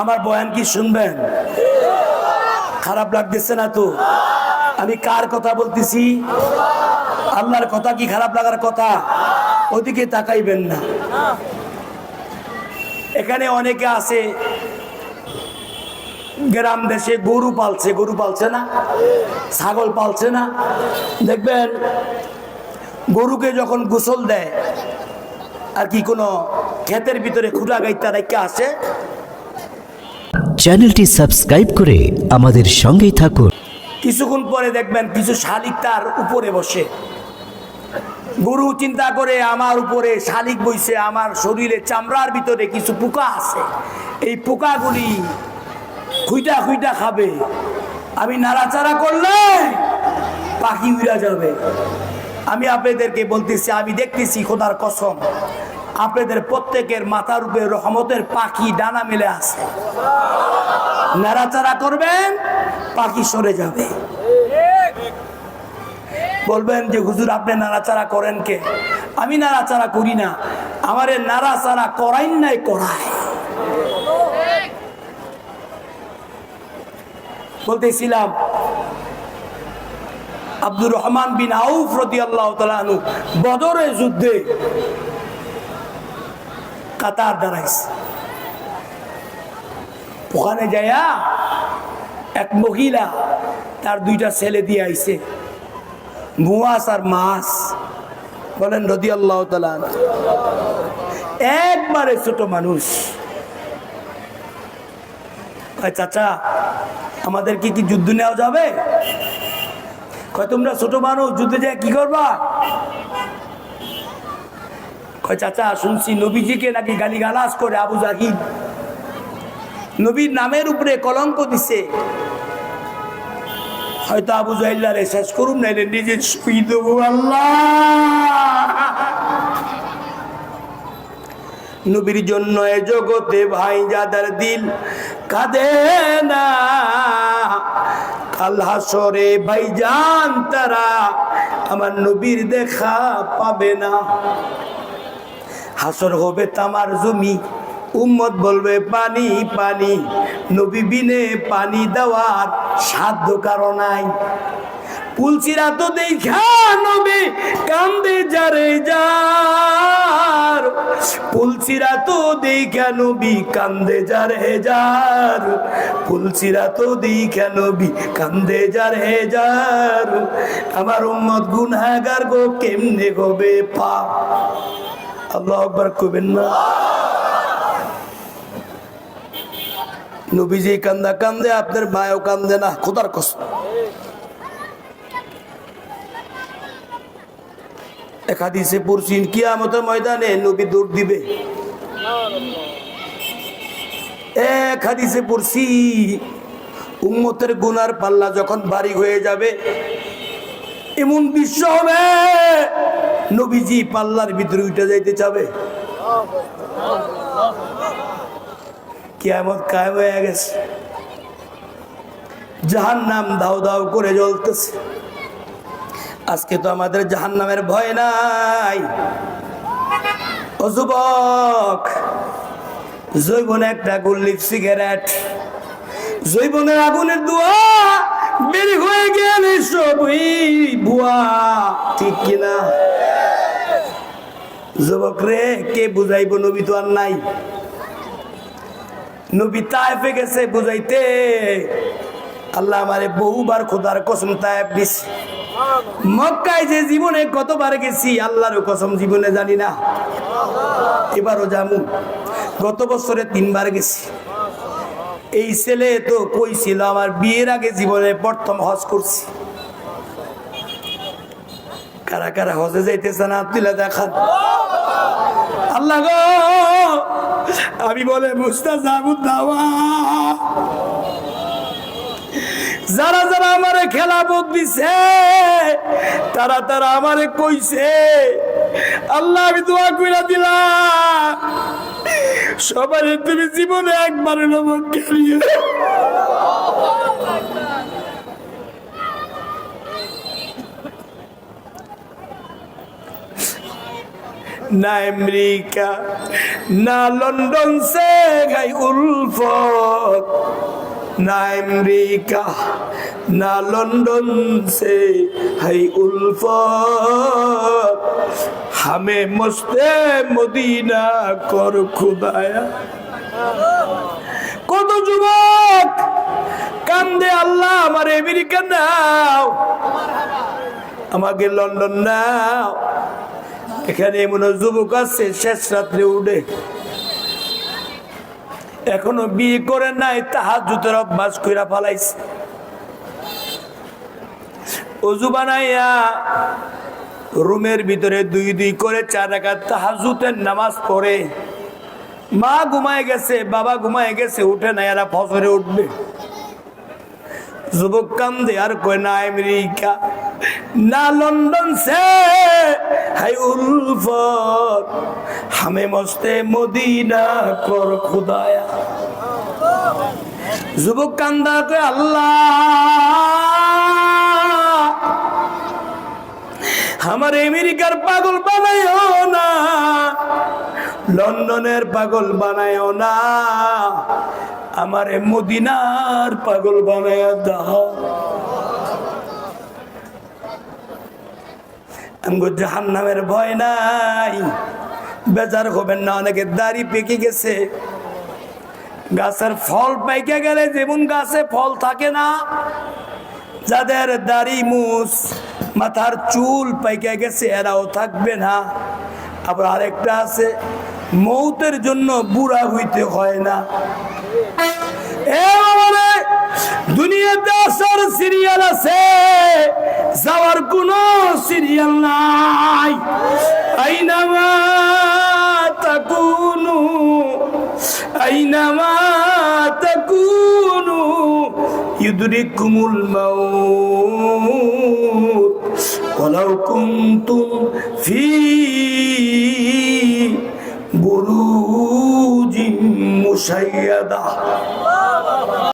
আমার বয়ান কি শুনবেন? খারাপ লাগতেছে না তো? আমি কার কথা বলতেছি? আল্লাহর কথা কি খারাপ লাগার কথা? ওদিকে তাকাইবেন না। এখানে অনেকে আছে, গ্রাম দেশে গরু পালছে গরু পালছে না, ছাগল পালছে না। দেখবেন, গরুকে যখন গোসল দেয়, আর কি কোনো ক্ষেতের ভিতরে খুঁড়া গাইতা রেখে আসে চ্যানেলটি সাবস্ক্রাইব করে আমাদের সঙ্গেই থাকুন। কিছুক্ষণ পরে দেখবেন কিছু শালিক তার উপরে বসে। গরু চিন্তা করে আমার উপরে শালিক বইছে, আমার শরীরে চামড়ার ভিতরে কিছু পোকা আছে। এই পোকাগুলি খুইটা খুইটা খাবে। আমি নাড়াচাড়া করলে পাখি উড়া যাবে। আমি আপনাদেরকে বলতেছি, আমি দেখতেছি খোদার কসম। আপনাদের প্রত্যেকের মাথার উপরে রহমতের পাখি ডানা মেলে আছে। নাড়াচাড়া করবেন, পাখি সরে যাবে। বলবেন যে, হুজুর, আপনি নাড়াচাড়া করেন কে? আমি নাড়াচাড়া করি না। আমারে নাড়াচাড়া করাইন নাই, করায়। বলতেছিলাম, আব্দুর রহমান বিন আউফ রদি আল্লাহ বদরের যুদ্ধে কাতার দাঁড়াইছে। ওখানে যায়া এক মহিলা তার দুইটা ছেলে দিয়ে আইছে। মুয়াস আর মাস। বলেন রদি আল্লাহ একবারে ছোট মানুষ। চাচা, আমাদের কি যুদ্ধ নেওয়া যাবে? কয়, তোমরা ছোট মানুষ, যুদ্ধে যায় কি করবা? চাচা, শুনছি নবীজিকে নাকি গালি গালাস করে আবু জাহিদ নবীর নামের উপরে কলঙ্ক দিছে। হয়তো আবু জাহিল্লারে শেষ করুন, নাইলে নিজে শুই দেবো আল্লাহ। নবীর জন্য এ জগতে ভাই যাদের দিল কাঁদে না। কাল হাসরে ভাই জান তারা, আমার নবীর দেখা পাবে না। হাসর হবে তামার জমি। উম্মত বলবে, পানি পানি। নবী বিনে পানি দেওয়ার সাধ্য কারণ নাই। পুলসিরা তো দেখা কান্দে যারে যার। পুলসিরা তো দেখা, নবী কান্দে যারে যার। পুলসিরা তো দেখা, নবী কান্দে যারে যার। আমার উম্মত গুনহাগার গো, কেমনে হবে পা? আল্লাহ আকবার কইবেন না। নবীজি কান্দা কান্দে, আপনার মায়ও কান্দে না, খোদার কষ্ট এক হাদিসে পড়ছেন, কিয়ামতের ময়দানে নবী দৌড় দিবে। এক হাদিসে পড়ছি, উম্মতের গুনার পাল্লা যখন বাড়ি হয়ে যাবে, এমন বিশ্ব হবে নবীজি পাল্লার ভিতরে উঠে যাইতে চাবে? কিয়ামত কায়েম হয়ে গেছে। জাহান নাম দাও দাও করে জ্বলতেছে। আজকে তো আমাদের জাহান নামের ভয় নাই। ও যুবক, জৈবনে একটা গুল্লিপ সিগারেট জৈবনের আগুনের দোয়া বেরি হয়ে গেলে সবই বুয়া ঠিক কিনা? যুবক রে কে বুঝাইব? নবী তো আর নাই। নবী তায়েফে গেছে বুঝাইতে। আল্লাহ আমারে বহুবার খোদার কসম তায়েফ দিছে মক্কায় যে জীবনে কতবার গেছি, আল্লাহর কসম জীবনে জানি না। এবারও জামু। গত বছরে তিনবার গেছি। এই ছেলে তো কইছিল আমার বিয়ের আগে জীবনে প্রথম হজ করছি। কারা কারা হজে যাইতেছে না তুলে দেখান। আল্লাহ গো। আমি বলে মুস্তা যাব দাওয়া। যারা যারা আমারে খেলা বোধ দিছে, তারা তারা আমারে কইছে, আল্লাহ, আমি দোয়া কইরা দিলাম। সবার তুমি জীবনে একবার নমক না আমেরিকা, না লন্ডন সে গাই উল্ফ না আমেরিকা, না লন্ডন সে হাই উল্ফ হামে মস্তে মদিনা কর খুদায়া। কত যুবক, কান্দে আল্লাহ আমার আমেরিকা নাও। আমাকে লন্ডন নাও। এখানে এমন যুবক আছে, শেষ রাত্রে উঠে। এখনও বিয়ে করে নাই তাহার জুতের অভ্যাস কইরা ফালাইছে। অজু বানাইয়া রুমের ভিতরে দুই দুই করে চার রাখা তাহাজুতের নামাজ পড়ে। মা ঘুমায় গেছে, বাবা ঘুমায় গেছে, উঠে না এরা ফসরে উঠবে। যুবক কান্দে, আর কয় না, আমেরিকা, না লন্ডন সে। হাই হামে মস্তে মদিনা কর খুদায়া। যুবক কান্দা কয়, আল্লাহ, আমার আমেরিকার পাগল বানাইও না, লন্ডনের পাগল বানায়ও না, আমার মদিনার পাগল বানায় দাও। ভয় নাই। বেজার হবেন না, অনেকে দাড়ি পেকে গেছে। গাছের ফল পাইকে গেলে যেমন গাছে ফল থাকে না, যাদের দাড়ি মুছ, মাথার চুল পাইকে গেছে, এরাও থাকবে না। আবার আরেকটা আছে, মৌতের জন্য বুড়া হইতে হয় না। দুনিয়াতে আসার সিরিয়াল আছে মিলিয়ন নাই আইনামা তাকুনু আইনামা তাকুনু ইউদরিকুমুল মাউত ওয়ালাউ কুনতুম ফি বুরুজিন মুশাইয়াদা